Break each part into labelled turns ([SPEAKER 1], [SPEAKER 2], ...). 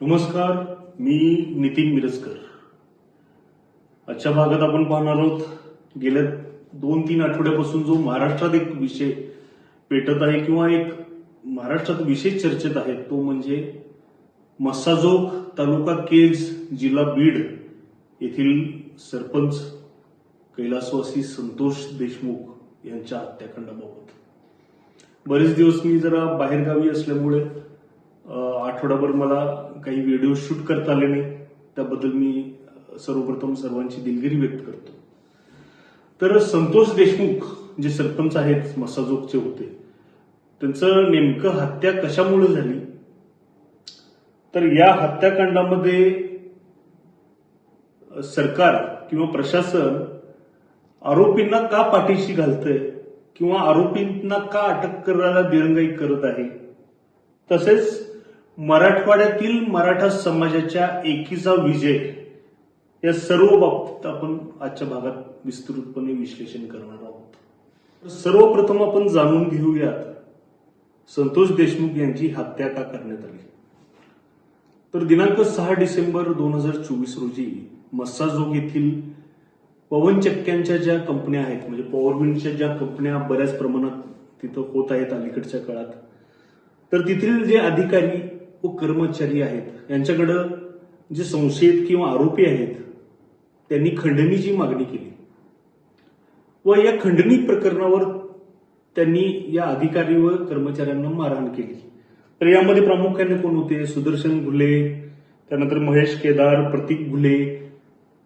[SPEAKER 1] नमस्कार मी नितीन मिरजकर. आजच्या भागात आपण पाहणार आहोत गेल्या दोन तीन आठवड्यापासून जो महाराष्ट्रात एक विषय पेटत आहे किंवा एक महाराष्ट्रात विशेष चर्चेत आहे तो म्हणजे मस्साजोग तालुका केज जिल्हा बीड येथील सरपंच कैलासवासी संतोष देशमुख यांच्या हत्याकांडाबाबत. बरेच दिवस मी जरा बाहेरगावी असल्यामुळे आठवडाभर मला काही व्हिडिओ शूट करता आले नाही. त्याबद्दल मी सर्वप्रथम सर्वांची दिलगिरी व्यक्त करतो. तर संतोष देशमुख जे सरपंच आहेत मसाजोगचे होते त्यांचं नेमकं हत्या कशामुळे झाली? तर या हत्याकांडामध्ये सरकार किंवा प्रशासन आरोपींना का पाठीशी घालतंय किंवा आरोपींना का अटक करायला दिरंगाई करत आहे? तसेच मराठवाड्यातील मराठा समाजाच्या एकीचा विजय या सर्व बाबतीत आपण आजच्या भागात विस्तृतपणे विश्लेषण करणार आहोत. सर्वप्रथम आपण जाणून घेऊयात संतोष देशमुख यांची हत्या का करण्यात आली? तर दिनांक सहा डिसेंबर दोन हजार चोवीस रोजी मस्साजोग येथील पवनचक्क्यांच्या ज्या कंपन्या आहेत म्हणजे पॉवरविंडच्या ज्या कंपन्या बऱ्याच प्रमाणात तिथं होत आहेत अलीकडच्या काळात तर तेथील जे अधिकारी व कर्मचारी आहेत. यांच्याकडं जे संशयित किंवा आरोपी आहेत त्यांनी खंडणीची मागणी केली. व या खंडणी प्रकरणावर त्यांनी या अधिकारी व कर्मचाऱ्यांना मारहाण केली. तर यामध्ये प्रामुख्याने कोण होते? सुदर्शन घुले त्यानंतर महेश केदार प्रतीक घुले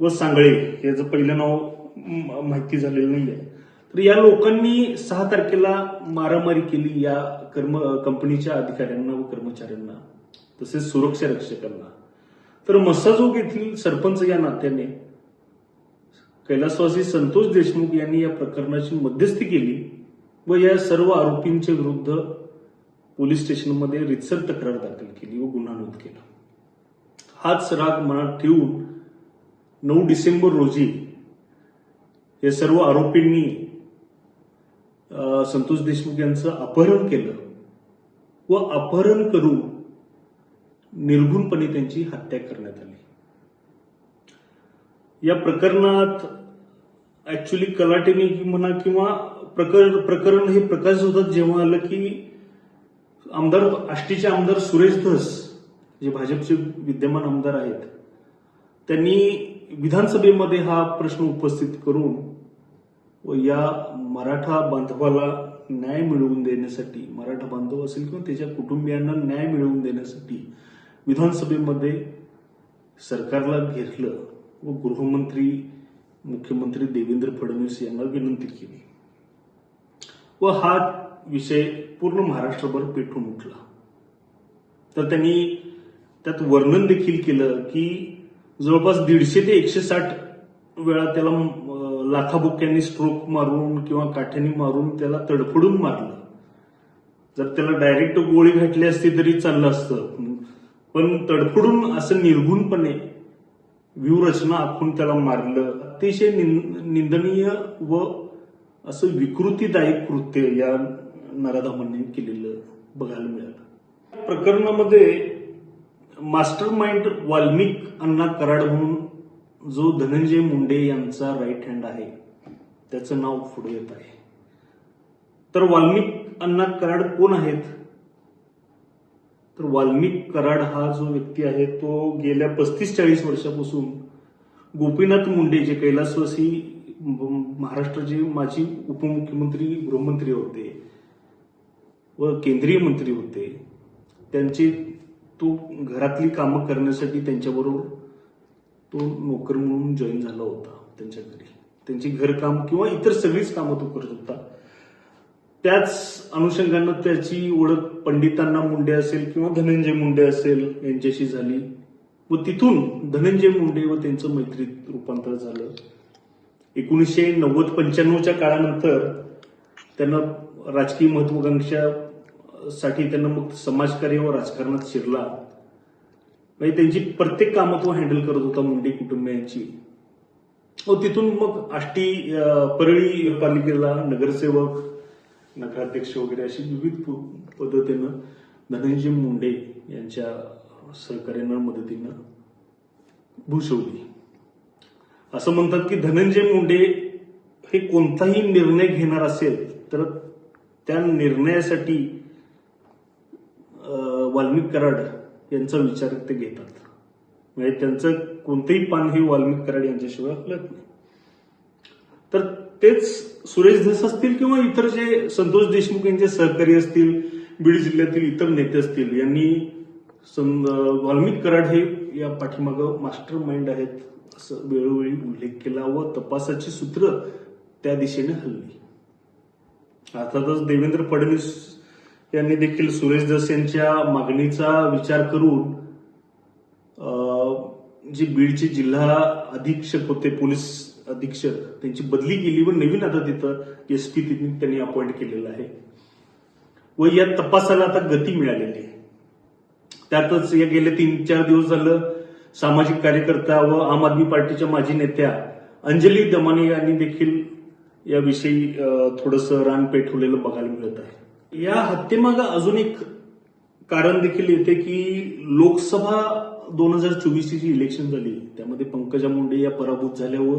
[SPEAKER 1] व सांगळे. याचं पहिलं नाव माहिती झालेलं नाही आहे तर या लोकांनी सहा तारखेला मारामारी केली या कर्म कंपनीच्या अधिकाऱ्यांना व कर्मचाऱ्यांना. तसेच सुरक्षा रक्षकांना तर मस्साजोग येथील सरपंच या नात्याने कैलासवासी संतोष देशमुख यांनी या प्रकरणाची मध्यस्थी केली व या सर्व आरोपींच्या विरुद्ध पोलीस स्टेशनमध्ये रितसर तक्रार दाखल केली व गुन्हा नोंद केला. हाच राग मनात ठेवून नऊ डिसेंबर रोजी या सर्व आरोपींनी संतोष देशमुख यांचं अपहरण केलं व अपहरण करून निर्गुणपणे त्यांची हत्या करण्यात आली. या प्रकरणात ऍक्च्युली कलाटेने म्हणा किंवा प्रकर प्रकरण हे प्रकाश होतात जेव्हा आलं की आमदार आष्टीचे आमदार सुरेश धस जे भाजपचे विद्यमान आमदार आहेत त्यांनी विधानसभेमध्ये हा प्रश्न उपस्थित करून व या मराठा बांधवाला न्याय मिळवून देण्यासाठी मराठा बांधव असेल किंवा त्याच्या कुटुंबियांना न्याय मिळवून देण्यासाठी विधानसभेमध्ये सरकारला घेरलं व गृहमंत्री मुख्यमंत्री देवेंद्र फडणवीस यांना विनंती केली. व हा विषय पूर्ण महाराष्ट्रभर पेटून उठला. तर त्यांनी त्यात वर्णन देखील केलं की जवळपास दीडशे ते एकशे साठ वेळा त्याला अं, लाखाबुक्यांनी स्ट्रोक मारून किंवा काठ्याने मारून त्याला तडफडून मारलं. जर त्याला डायरेक्ट गोळी घातली असती तरी चाललं असतं. पण तडफडून असं निर्गुणपणे व्यूहरचना आखून त्याला मारलं. अतिशय निंदनीय व असं विकृतीदायक कृत्य या नराधामांनी केलेलं बघायला मिळालं. प्रकरणामध्ये मास्टर माइंड वाल्मिक अण्णा कराड म्हणून जो धनंजय मुंडे यांचा राईट हँड आहे त्याचं नाव पुढे येत आहे. तर वाल्मिक अण्णा कराड कोण आहेत? तर वाल्मिक कराड हा जो व्यक्ती आहे तो गेल्या पस्तीस चाळीस वर्षापासून गोपीनाथ मुंडे जे कैलासवासी महाराष्ट्राचे माजी उपमुख्यमंत्री गृहमंत्री होते व केंद्रीय मंत्री होते त्यांचे तो घरातली कामं करण्यासाठी त्यांच्याबरोबर तो नोकर म्हणून जॉईन झाला होता त्यांच्या घरी. त्यांची घरकाम किंवा इतर सगळीच कामं तो करत होता त्याच अनुषंगानं त्याची ओळख पंडितांना मुंडे असेल किंवा धनंजय मुंडे असेल यांच्याशी झाली. व तिथून धनंजय मुंडे व त्यांचं मैत्रीत रूपांतर झालं. एकोणीसशे नव्वद पंच्याण्णवच्या काळानंतर त्यांना राजकीय महत्वाकांक्षा साठी त्यांना मग समाजकार्य व राजकारणात शिरला. म्हणजे त्यांची प्रत्येक कामं तो हँडल करत होता मुंडे कुटुंबियांची. व तिथून मग आष्टी परळी पालिकेला नगरसेवक नगराध्यक्ष वगैरे अशी विविध प- पद्धतीनं धनंजय मुंडे यांच्या सहकार्यांना मदतीनं भूषवली. असं म्हणतात की धनंजय मुंडे हे कोणताही निर्णय घेणार असेल तर त्या निर्णयासाठी वाल्मिक कराड यांचा विचार ते घेतात. म्हणजे त्यांचं कोणतंही पान हे वाल्मिक कराड यांच्याशिवाय हलत नाही. तर तेच सुरेश धस असतील किंवा इतर जे संतोष देशमुख यांचे सहकारी असतील बीड जिल्ह्यातील इतर नेते असतील यांनी सं- वाल्मिक कराड हे या पाठीमागं मास्टर माइंड आहेत असं वेळोवेळी उल्लेख केला व तपासाची सूत्र त्या दिशेने हल्ली. अर्थातच देवेंद्र फडणवीस यांनी देखील सुरेश दस यांच्या मागणीचा विचार करून जे बीडचे जिल्हा अधीक्षक होते पोलीस अधीक्षक त्यांची बदली केली व नवीन आता तिथं एस पी त्यांनी अपॉइंट केलेलं आहे. व या तपासाला आता गती मिळालेली आहे. त्यातच या गेले तीन चार दिवस झालं सामाजिक कार्यकर्ता व आम आदमी पार्टीच्या माजी नेत्या अंजली दमाने यांनी देखील याविषयी थोडस रान पेठवलेलं बघायला मिळत आहे. या हत्येमागं अजून एक कारण देखील येते की लोकसभा दोन हजार चोवीसची जी इलेक्शन झाली त्यामध्ये पंकजा मुंडे या पराभूत झाल्या व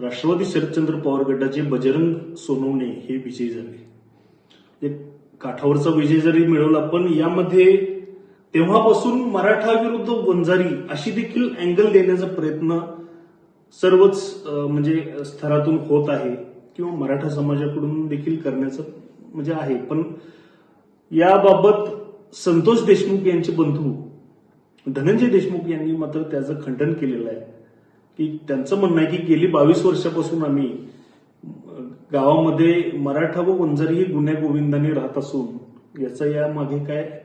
[SPEAKER 1] राष्ट्रवादी शरदचंद्र पवार गटाचे बजरंग सोनवणे हे विजयी झाले. एक काठावरचा विजय जरी मिळवला पण यामध्ये तेव्हापासून मराठा विरुद्ध वंजारी अशी देखील अँगल देण्याचा प्रयत्न सर्वच म्हणजे स्तरातून होत आहे किंवा मराठा समाजाकडून देखील करण्याचं म्हणजे आहे. पण याबाबत संतोष देशमुख यांचे बंधू धनंजय देशमुख यांनी मात्र त्याचं खंडन केलेलं आहे. की त्यांचं म्हणणं आहे की गेली बावीस वर्षापासून आम्ही गावामध्ये मराठा व वंजारी हे गुन्ह्या गोविंदाने राहत असून याचा यामागे काय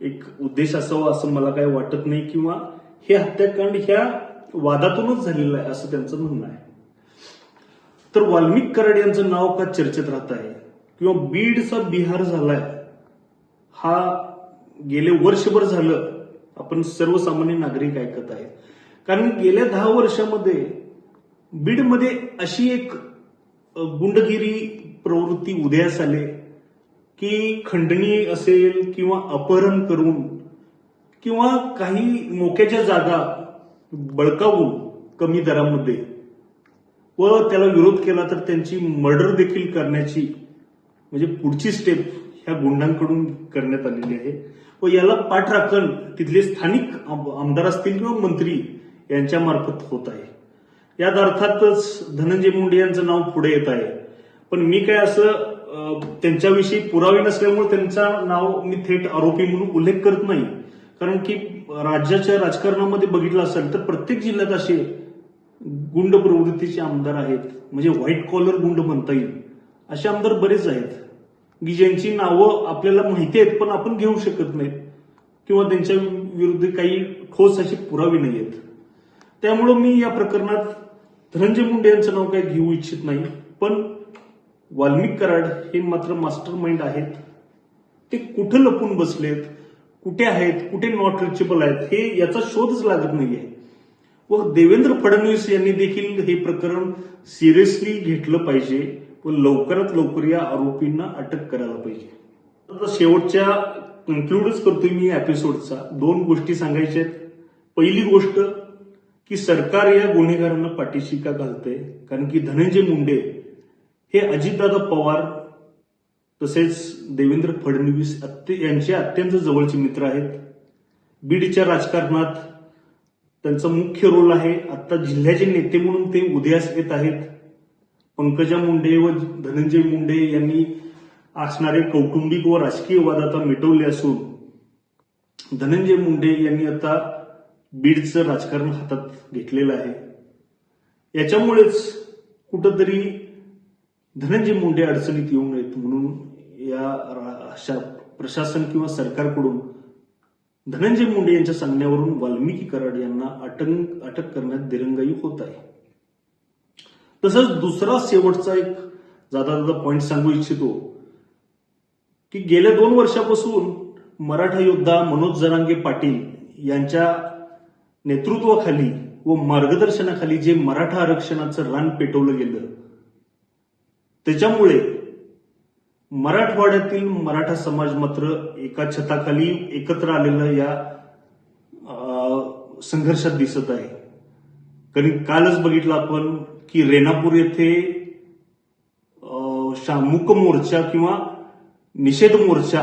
[SPEAKER 1] एक उद्देश असावा असं मला काय वाटत नाही किंवा हे हत्याकांड ह्या वादातूनच झालेलं आहे असं त्यांचं म्हणणं आहे. तर वाल्मिक कराड यांचं नाव का चर्चेत राहत आहे? किंवा बीडचा बिहार झालाय हा गेले वर्षभर झालं आपण सर्वसामान्य नागरिक ऐकत आहेत कारण गेल्या दहा वर्षामध्ये बीडमध्ये अशी एक गुंडगिरी प्रवृत्ती उदयास आले की खंडणी असेल किंवा अपहरण करून किंवा काही मोक्याच्या जागा बळकावून कमी दरामध्ये व त्याला विरोध केला तर त्यांची मर्डर देखील करण्याची म्हणजे पुढची स्टेप ह्या गुंडांकडून करण्यात आलेली आहे. व याला पाठराखण तिथले स्थानिक आमदार असतील किंवा मंत्री यांच्यामार्फत होत आहे. यात अर्थातच धनंजय मुंडे यांचं नाव पुढे येत आहे. पण मी काय असं त्यांच्याविषयी पुरावे नसल्यामुळे त्यांचा नाव मी थेट आरोपी म्हणून उल्लेख करत नाही. कारण की राज्याच्या राजकारणामध्ये बघितलं असेल तर प्रत्येक जिल्ह्यात असे गुंड प्रवृत्तीचे आमदार आहेत. म्हणजे व्हाईट कॉलर गुंड म्हणता येईल. असे आमदार बरेच आहेत. की ज्यांची नावं आपल्याला माहिती आहेत पण आपण घेऊ शकत नाहीत. किंवा त्यांच्या विरुद्ध काही ठोस अशी पुरावे नाही आहेत त्यामुळं मी या प्रकरणात धनंजय मुंडे यांचं नाव काही घेऊ इच्छित नाही पण वाल्मिक कराड हे मात्र मास्टर माइंड आहेत. ते कुठं लपून बसलेत कुठे आहेत कुठे नॉट रिचेबल आहेत हे याचा शोधच लागत नाहीये. व देवेंद्र फडणवीस यांनी देखील हे प्रकरण सिरियसली घेतलं पाहिजे व लवकरात लवकर या आरोपींना अटक करायला पाहिजे. आता शेवटच्या कन्क्लूडच करतोय मी या एपिसोडचा दोन गोष्टी सांगायच्या आहेत. पहिली गोष्ट की सरकार या गुन्हेगारांना पाठीशी का कारण की धनंजय मुंडे हे अजितदादा पवार तसेच देवेंद्र फडणवीस यांचे अत्यंत जवळचे मित्र आहेत. बीडच्या राजकारणात त्यांचा मुख्य रोल आहे. आता जिल्ह्याचे नेते म्हणून ते उदयास येत आहेत. पंकजा मुंडे व धनंजय मुंडे यांनी असणारे कौटुंबिक व राजकीय वाद आता मिटवले असून धनंजय मुंडे यांनी आता बीडचं राजकारण हातात घेतलेलं आहे. याच्यामुळेच कुठंतरी धनंजय मुंडे अडचणीत येऊ नयेत म्हणून या अशा प्रशासन किंवा सरकारकडून धनंजय मुंडे यांच्या सांगण्यावरून वाल्मिकी कराड यांना अटक अटक करण्यात दिरंगाई होत आहे. तसंच दुसरा शेवटचा एक जाता जाता पॉइंट सांगू इच्छितो की गेल्या दोन वर्षापासून मराठा योद्धा मनोज जरांगे पाटील यांच्या नेतृत्वाखाली व मार्गदर्शनाखाली जे मराठा आरक्षणाचं रान पेटवलं गेलं त्याच्यामुळे मराठवाड्यातील मराठा समाज मात्र एका छताखाली एकत्र आलेलं या संघर्षात दिसत आहे. कारण कालच बघितलं आपण की रेणापूर येथे शामुक मोर्चा किंवा निषेध मोर्चा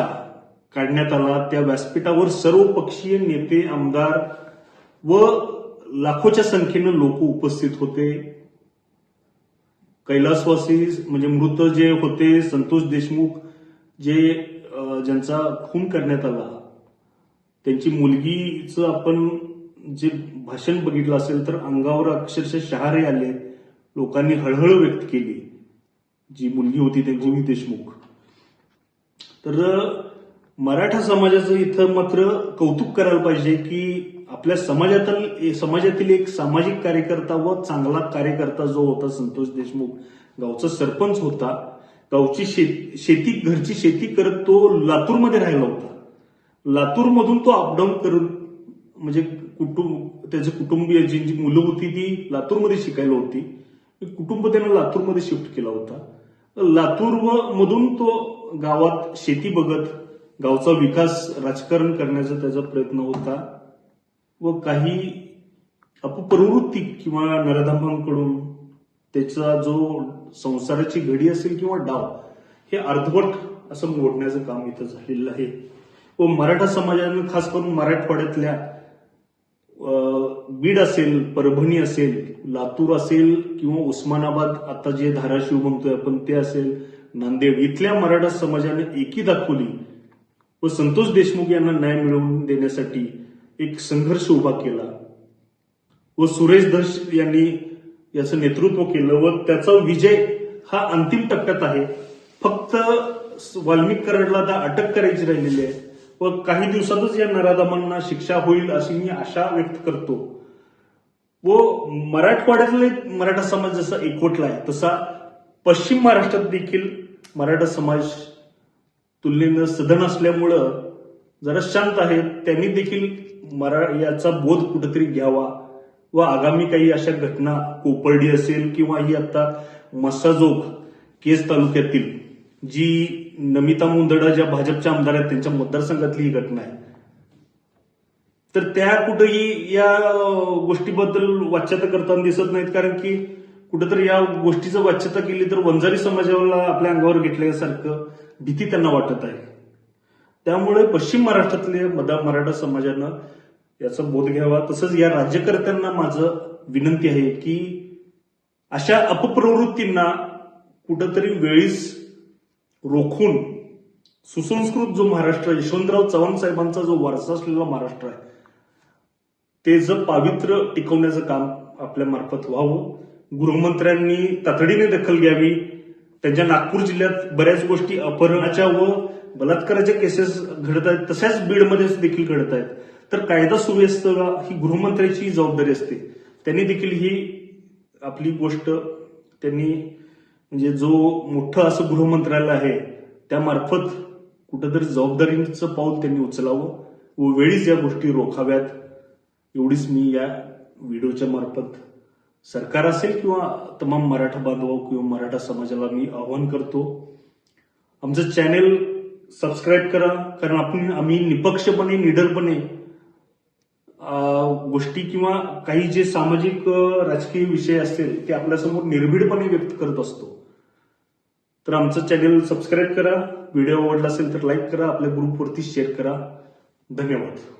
[SPEAKER 1] काढण्यात आला. त्या व्यासपीठावर सर्व पक्षीय नेते आमदार व लाखोच्या संख्येनं लोक उपस्थित होते. कैलासवासी म्हणजे मृत जे होते संतोष देशमुख जे ज्यांचा खून करण्यात आला त्यांची मुलगीचं आपण जे भाषण बघितलं असेल तर अंगावर अक्षरशः शहारे आले. लोकांनी हळहळ व्यक्त केली. जी मुलगी होती ते जुई देशमुख. तर मराठा समाजाचं इथं मात्र कौतुक करायला पाहिजे की आपल्या समाजातील समाजातील एक सामाजिक कार्यकर्ता व चांगला कार्यकर्ता जो होता संतोष देशमुख गावचा सरपंच होता गावची शेत- शेती घरची शेती करत तो लातूरमध्ये राहिला होता. लातूरमधून तो अपडाऊन करून म्हणजे कुटुंब त्याचे कुटुंबीय जी जी मुलं होती ती लातूरमध्ये शिकायला होती. कुटुंब त्यानं लातूरमध्ये शिफ्ट केला होता. लातूर व- मधून तो गावात शेती बघत गावचा विकास राजकारण करण्याचा त्याचा प्रयत्न होता. व काही अपप्रवृत्ती किंवा नरधामांकडून त्याचा जो संसाराची घडी असेल किंवा डाव हे अर्धवट असं मोडण्याचं काम इथं झालेलं आहे. व मराठा समाजानं खास करून मराठवाड्यातल्या बीड असेल परभणी असेल लातूर असेल किंवा उस्मानाबाद आता जे धाराशिव म्हणतोय आपण ते असेल नांदेड इथल्या मराठा समाजाने एकी दाखवली व संतोष देशमुख यांना न्याय मिळवून देण्यासाठी एक संघर्ष उभा केला. व सुरेश दर्श यांनी याचं नेतृत्व केलं व त्याचा विजय हा अंतिम टप्प्यात आहे. फक्त वाल्मिक कराडला आता अटक करायची राहिलेली आहे. व काही दिवसातच या नराधमांना शिक्षा होईल अशी मी आशा व्यक्त करतो. व मराठवाड्यातले मराठा समाज जसा एकवटला आहे तसा पश्चिम महाराष्ट्रात देखील मराठा समाज तुलनेनं सधन असल्यामुळं जरा शांत आहेत. त्यांनी देखील मरा याचा बोध कुठेतरी घ्यावा. व आगामी काही अशा घटना कोपर्डी असेल किंवा ही आता मस्साजोग केज तालुक्यातील जी नमिता मुंदडा ज्या भाजपच्या आमदार आहेत त्यांच्या मतदारसंघातली ही घटना आहे. तर त्या कुठेही या गोष्टीबद्दल वाच्यता करताना दिसत नाहीत. कारण की कुठेतरी या गोष्टीचं वाच्यता केली तर वंजारी समाजाला आपल्या अंगावर घेतल्यासारखं भीती त्यांना वाटत आहे. त्यामुळे पश्चिम महाराष्ट्रातले मदा मराठा समाजानं याचा बोध घ्यावा. तसंच या राज्यकर्त्यांना माझं विनंती आहे की अशा अपप्रवृत्तींना कुठंतरी वेळीच रोखून सुसंस्कृत जो महाराष्ट्र यशवंतराव चव्हाण साहेबांचा जो वारसा असलेला महाराष्ट्र आहे ते जर पावित्र्य टिकवण्याचं काम आपल्या मार्फत व्हावं. गृहमंत्र्यांनी तातडीने दखल घ्यावी. त्यांच्या नागपूर जिल्ह्यात बऱ्याच गोष्टी अपहरणाच्या व बलात्काराच्या केसेस घडत आहेत तशाच बीडमध्ये देखील घडत आहेत. तर कायदा सुव्यवस्था ही गृहमंत्र्याची जबाबदारी असते. त्यांनी देखील ही आपली गोष्ट त्यांनी म्हणजे जो मोठं असं गृहमंत्रालय आहे त्यामार्फत कुठंतरी जबाबदारीचं पाऊल त्यांनी उचलावं व वेळीच या गोष्टी रोखाव्यात. एवढीच मी या व्हिडिओच्या मार्फत सरकार असेल किंवा तमाम मराठा बांधव किंवा मराठा समाजाला मी आवाहन करतो. आमचं चॅनेल सबस्क्राईब करा कारण आपण आम्ही निपक्षपणे निडरपणे गोष्टी किंवा काही जे सामाजिक राजकीय विषय असतील ते आपल्यासमोर निर्भीडपणे व्यक्त करत असतो. तर आमचं चॅनेल सबस्क्राईब करा. व्हिडिओ आवडला असेल तर लाईक करा. आपल्या ग्रुपवरती शेअर करा. धन्यवाद.